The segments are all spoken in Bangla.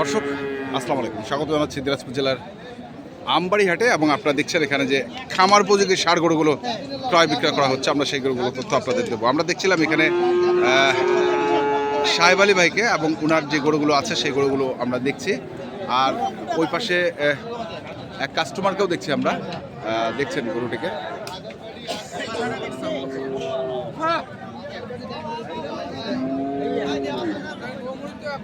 দর্শক, আসসালামু আলাইকুম। স্বাগত জানাচ্ছি দিনাজপুর জেলার আমবাড়ি হাটে এবং আপনারা দেখছেন এখানে যে খামার উপযোগী সার গরুগুলো ক্রয় বিক্রয় করা হচ্ছে। আমরা সেই গরুগুলো তথ্য আপনাদের দেবো। আমরা দেখছিলাম এখানে সাহেব আলী ভাইকে এবং ওনার যে গরুগুলো আছে, সেই গরুগুলো আমরা দেখছি। আর ওই পাশে এক কাস্টমারকেও দেখছি আমরা। দেখছেন গরুটিকে ওটা বাঁধো, ওটা দেখো, এই দুটোই নিবে।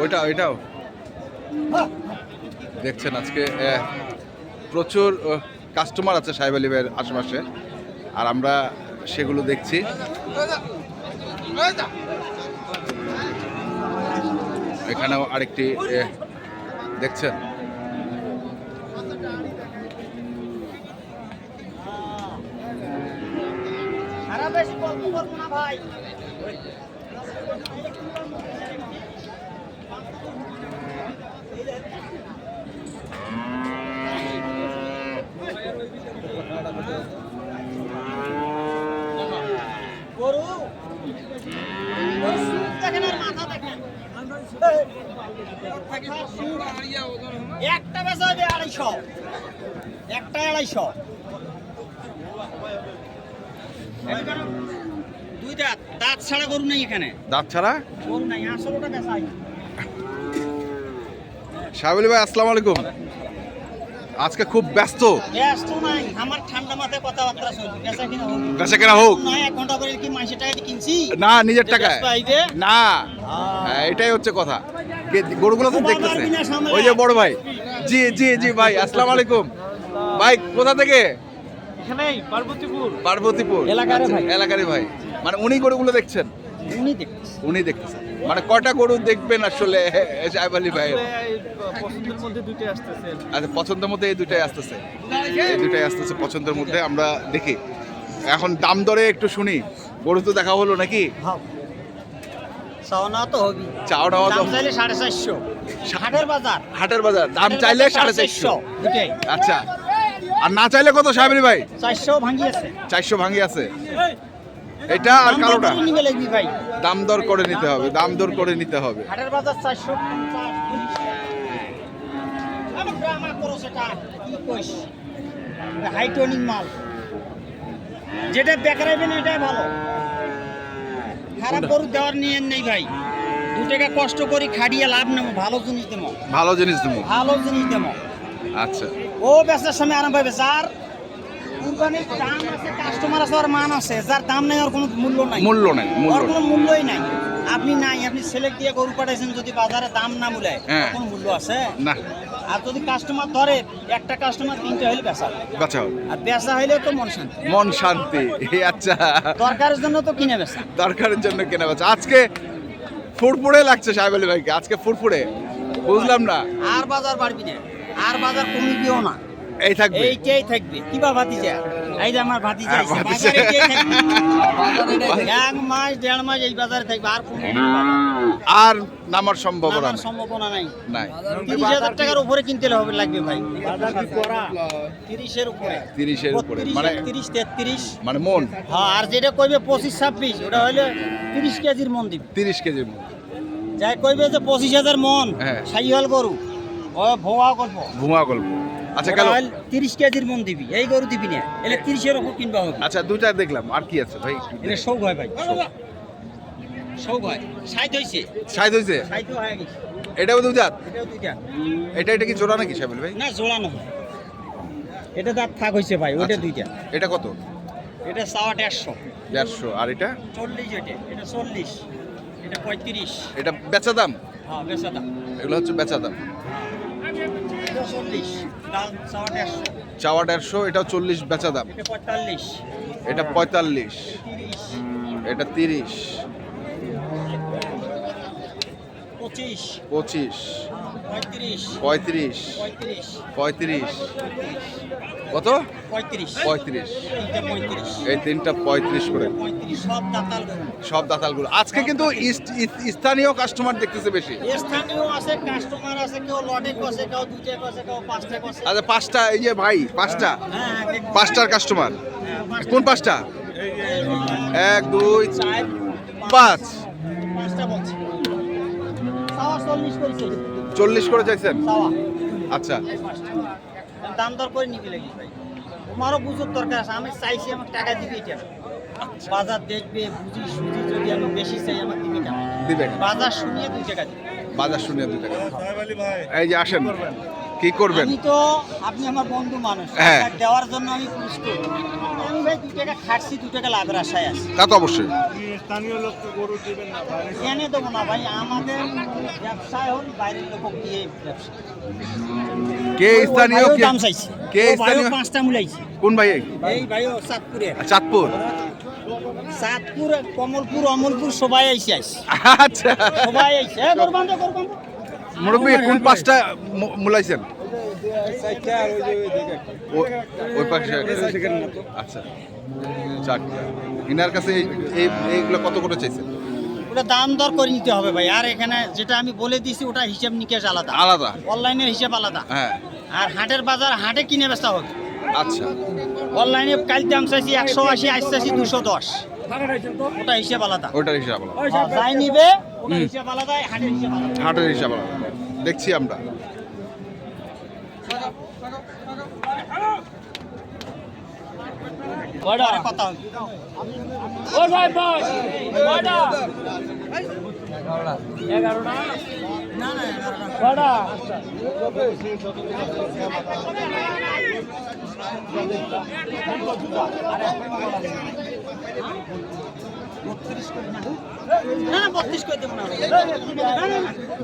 ওইটা ওইটাও। দেখছেন আজকে প্রচুর কাস্টমার আছে সাহেব আলী ভাইয়ের আশেপাশে। আর আমরা সেগুলো দেখছি। এখানেও আরেকটি দেখছেন খারাপ বেশি গল্প করব না ভাই গরু গরু সুখ দেখেন আর মাথা দেখেন একটা বেচা আড়াইশো। একটা আড়াইশো। দুই দাঁত দাঁত ছাড়া গরু নেই এখানে। দাঁত ছাড়া? গরু নাই আসলটা বেচাই সাহেব আলী ভাই আসসালামু আলাইকুম। আজকে খুব ব্যস্ত। ব্যস্ত নাই আমার ঠান্ডা মাথায় কথাবার্তা বেচা কিনা হোক। বেচা কেনা হোক। নয় এক ঘণ্টা পরে কি মাসের টাকা কিনছি? না নিজের টাকায় না। হ্যাঁ, এটাই হচ্ছে কথা। গরুগুলো তো দেখতেছে। ওই যে বড় ভাই। জি জি জি ভাই আসসালামু আলাইকুম। ভাই কোথা থেকে? এখানেই পার্বতীপুর। পার্বতীপুর। এলাকারে আচ্ছা, ভাই। এলাকারে ভাই। মানে উনি গরুগুলো দেখছেন? উনি দেখতেছে উনি দেখতেছেন। মানে কয়টা গরু দেখবেন আসলে সাহেব আলী ভাই পছন্দের মধ্যে দুইটা আসতেছে। আচ্ছা পছন্দের মধ্যে এই দুটাই আসতেছে। এই দুটাই আসতেছে পছন্দের মধ্যে আমরা দেখি। এখন দাম দরে একটু শুনি। গরু তো দেখা হলো নাকি? হ্যাঁ। সাওনা তো হবি। চাওয়া নেওয়া তো দাম চাইলে সাড়ে চারশো। হাটের বাজার। হাটের বাজার। দাম চাইলে সাড়ে চারশো দুটাই আচ্ছা। আর না চাইলে কত সাহেব ভাই? চারশো ভাঙিয়েছে চারশো ভাঙি আছে এটা আর কালোটা? দাম দর করে নিতে হবে দাম দর করে নিতে হবে। হাটের বাজার চারশো পঞ্চাশ। আমি ড্রামা করো সেটা কি কইস? হাইটোনিক মাল। যেটা বেকারাইবেন এটাই ভালো। খারাপ? গরু দেওয়ার নিয়ে নেই ভাই। দু টাকা কষ্ট করি খাটিয়ে লাভ নেব ভালো জিনিস দেবো। ভালো জিনিস দেবো। ভালো জিনিস দেবো। আচ্ছা। ও বেচার সময় আরাম পাবে যার কুরবানির দাম আছে কাস্টমার আছে আর মান আছে যার দাম নেই আর কোনো মূল্য নাই। মূল্য নাই মূল্য ওর কোনো। মূল্যই নাই। আপনি নাই আপনি সিলেক্ট দিয়ে গরু পাঠাইছেন যদি বাজারে দাম না মূলায় হ্যাঁ। কোনো মূল্য আছে? না। আর যদি কাস্টমার ধরে একটা কাস্টমার তিনটে হইলে বেচা বাঁচাও আর বেচা হইলে তো মন শান্তি। মন শান্তি আচ্ছা। দরকারের জন্য তো কিনে বেচা। দরকারের জন্য কেনা বেচা। আজকে ফুরফুরে লাগছে সাহেব আলী ভাইকে আজকে ফুরফুরে। বুঝলাম না। আর বাজার বাড়বি না। আর বাজার কমিবিও না। এই থাকবে। এইটাই থাকবে। কিবা ভাতিজা? এই যে আমার ভাতিজা বাজারে থাকবে। এক মাস দেড় মাস এই বাজারে থাকবে আর কোনো আর নামার সম্ভাবনা নামার সম্ভাবনা নাই। নাই। তিরিশ হাজার টাকার উপরে কিনতে হবে লাগবে ভাই। তিরিশের উপরে। তিরিশের উপরে। মানে একত্রিশ তেত্রিশ। মানে মন। হ্যাঁ আর যেটা কইবে পঁচিশ ছাব্বিশ ওটা হইলে তিরিশ কেজির মন দিবে। তিরিশ কেজির মধ্যে যাই কইবে যে পঁচিশ হাজার মন হ্যাঁ। সাইহল গরু। ও ভোয়া গল্প। ভুয়া গল্প। আচ্ছা গেল তিরিশ কেজির মন দিবি এই গরু দিবি না এলে তিরিশের উপর কিনবা হবে। আচ্ছা দুইটা দেখলাম আর কি আছে ভাই? এলে শোক হয় ভাই। শোক। হয়। সাইড হয়েছে সাইজ হয়েছে সাইড হয়ে গেছে। এটাও দু জাত এটাও এটা এটা কি জোড়া নাকি সাহেব আলী ভাই? না হয় এটা দাঁত থাক হয়েছে ভাই ওটা আচ্ছা। দুইটা। এটা কত? এটা চাওয়া দেড়শো। দেড়শো। আর এটা? চল্লিশ এটা এটা চল্লিশ। এটা পঁয়ত্রিশ। এটা বেচা দাম? হ্যাঁ বেচা দাম। এগুলো হচ্ছে বেচা দাম। চল্লিশ। ডাল চাওয়া দেড়শো। এটা চল্লিশ বেচা দাম। এটা পঁয়তাল্লিশ। এটা পঁয়তাল্লিশ। তিরিশ। এটা তিরিশ। পঁচিশ। পঁচিশ। পঁয়ত্রিশ। পঁয়ত্রিশ। কত? পঁয়ত্রিশ। পঁয়ত্রিশ। এই তিনটা পঁয়ত্রিশ করে। সব দাতাল গরু সব দাতালগুলো। আজকে কিন্তু স্থানীয় কাস্টমার দেখতেছে বেশি। আচ্ছা পাঁচটা এই যে ভাই পাঁচটা। হ্যাঁ হ্যাঁ। পাঁচটার কাস্টমার হ্যাঁ, কোন পাঁচটা? এক দুই চার পাঁচ। পাঁচটা চল্লিশ করে চাইছেন? আচ্ছা। দাম দর করে নিবি লাগি ভাই? তোমারও বুঝুর দরকার আছে আমি চাইছি আমার টাকা দিবি এটা। বাজার দেখবে বুঝি সুজি যদি আমি বেশি চাই আমার দিবি টাকা দিবে। বাজার শুনিয়ে দুই টাকা দিবে। বাজার শুনিয়ে দুই টাকা। এই যে আসেন। কি করবেন? আমি তো আপনি আমার বন্ধু মানুষ। হ্যাঁ। দেওয়ার জন্য আমি পুরস্ক আমি ভাই দুই টাকা খাটছি দুই টাকা লাভের আশায় আছি। তা তো অবশ্যই। এনে দেবো না ভাই আমাদের ব্যবসায় হল বাইরের লোক দিয়ে ব্যবসা। কে স্থানীয় ও ভাইও কে- দাম চাইছে। কে ও ভাইও স্থানীয়? পাঁচটা মূলাইছে কোন ভাই? এই ভাইও চাঁদপুরের। চাঁদপুর। চাঁদপুর কমলপুর অমলপুর সবাই আইসে আইসে আচ্ছা। সবাই আইসে এ গরবান দে গরবান দে। মুরব্বী কোন পাঁচটা মূলাইছেন? ওই পাশে আচ্ছা। চারটা ইনার কাছে এই- এই- এইগুলো কত করে চাইছেন? ওটা দাম দর করে নিতে হবে ভাই। আর এখানে যেটা আমি বলে দিছি ওটা হিসাব নিকেশ আলাদা। আলাদা? অনলাইনের হিসাব আলাদা। হ্যাঁ। আর হাটের বাজার হাটে কিনে বেচা হবে। আচ্ছা। অনলাইনে কাল দাম চাইছি একশো আশি আসি দুশো দশ। ওটা হিসাব আলাদা। ওইটার হিসাব আলাদা। যাই নিবে হাটের হিসাব আলাদা। দেখছি আমরা। এগারোটা।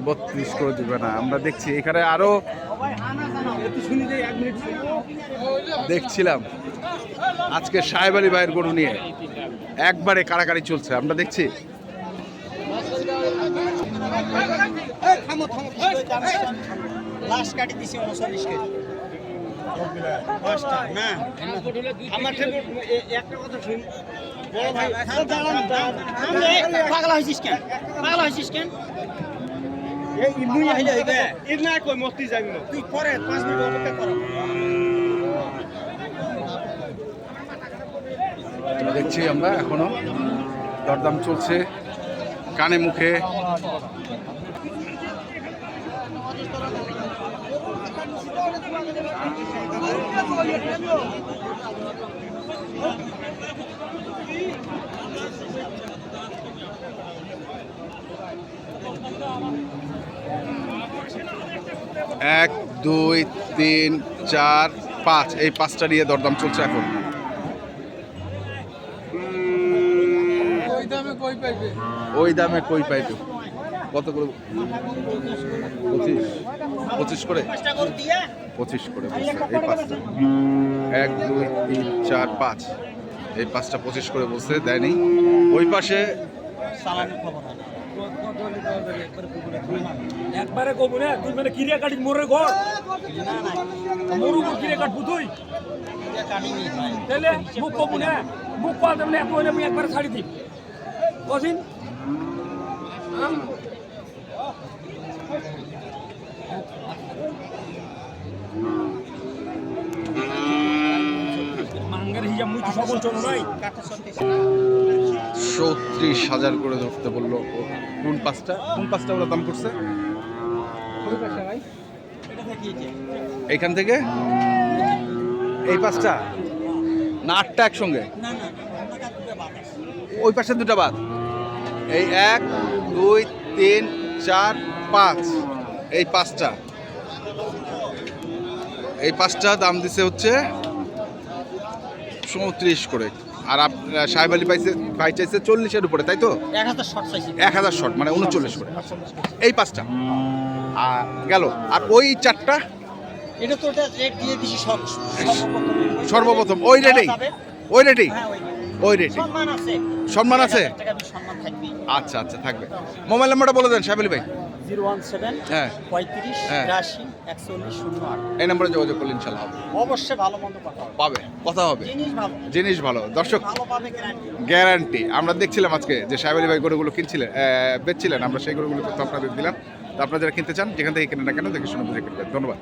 বত্রিশ করে দেবো না। আমরা দেখছি, এখানে আরও। দেখছিলাম। আজকে সাহেব আলী ভাইয়ের গরু নিয়ে একবারে কাড়াকাড়ি চলছে। আমরা দেখছি। একটা কথা শুন। পাগলা হয়েছিস কেন পাগলা হয়েছিস কেন তুই পরে পাঁচ মিনিট অপেক্ষা কর দেখছি আমরা এখনও দরদাম চলছে কানে মুখে এক দুই তিন চার পাঁচ। এই পাঁচটা নিয়ে দরদাম চলছে এখন। ওই দামে কই পাইবে? কত করে? পঁচিশ। পঁচিশ করে? পঁচিশ করে এই পাঁচটা। এক, দুই, তিন, চার, পাঁচ। এই পাঁচটা পঁচিশ করে বলছে, দেয়নি। ওই পাশে হয়। একবারে কব না তুই মানে কিরিয়া কাটি মোরে ঘর? না না কিরিয়া কাটবো তুই তাহলে মুখ কব না মুখ পাওয়া যাবে না আমি একবারে ছাড়ি দিই। কদিন মাঙ্গের হিসাব মুই তো সকল চলো নাই কাটা সত্যি চৌত্রিশ হাজার করে ধরতে বলল কোন পাঁচটা? কোন পাঁচটা ওরা দাম করছে? এইখান থেকে? এই পাঁচটা? না, আটটা একসঙ্গে? ওই পাশে দুটা বাদ। এই এক, দুই, তিন, চার, পাঁচ। এই পাঁচটা। এই পাঁচটা দাম দিছে হচ্ছে চৌত্রিশ করে। আর আপনার সাহেব আলী পাইছে পাই চাইছে চল্লিশের উপরে তাই তো? এক হাজার শর্ট চাইছি। এক হাজার শট মানে উনচল্লিশ করে। এই পাঁচটা। আর গেল। আর ওই চারটা? এটা তো রেট দিয়ে দিছি সর্বপ্রথম সর্বপ্রথম। ওই রেটেই? ওই রেটেই? হ্যাঁ ওই রেটেই। সম্মান আছে। আচ্ছা আচ্ছা থাকবে। মোবাইল নাম্বারটা বলে দেন সাহেব ভাই। জিরো ওয়ান সেভেন হ্যাঁ। পঁয়ত্রিশ হ্যাঁ। বিরাশি একচল্লিশ শূন্য আট। এই নম্বরে যোগাযোগ করলে ইনশাল্লাহ হবে। অবশ্যই ভালো মন্দ কথা হবে। পাবে কথা হবে। জিনিস ভালো। জিনিস ভালো। দর্শক ভালো পাবে গ্যারান্টি গ্যারান্টি আমরা দেখছিলাম আজকে যে সাহেব আলী ভাই গরুগুলো কিনছিলেন আহ, বেচছিলেন। আমরা সেই গরুগুলো তো আপনাদের দিলাম। তো আপনারা যারা কিনতে চান যেখান থেকে কিনে না কেন দেখে শুনে বুঝে কিনবেন। ধন্যবাদ।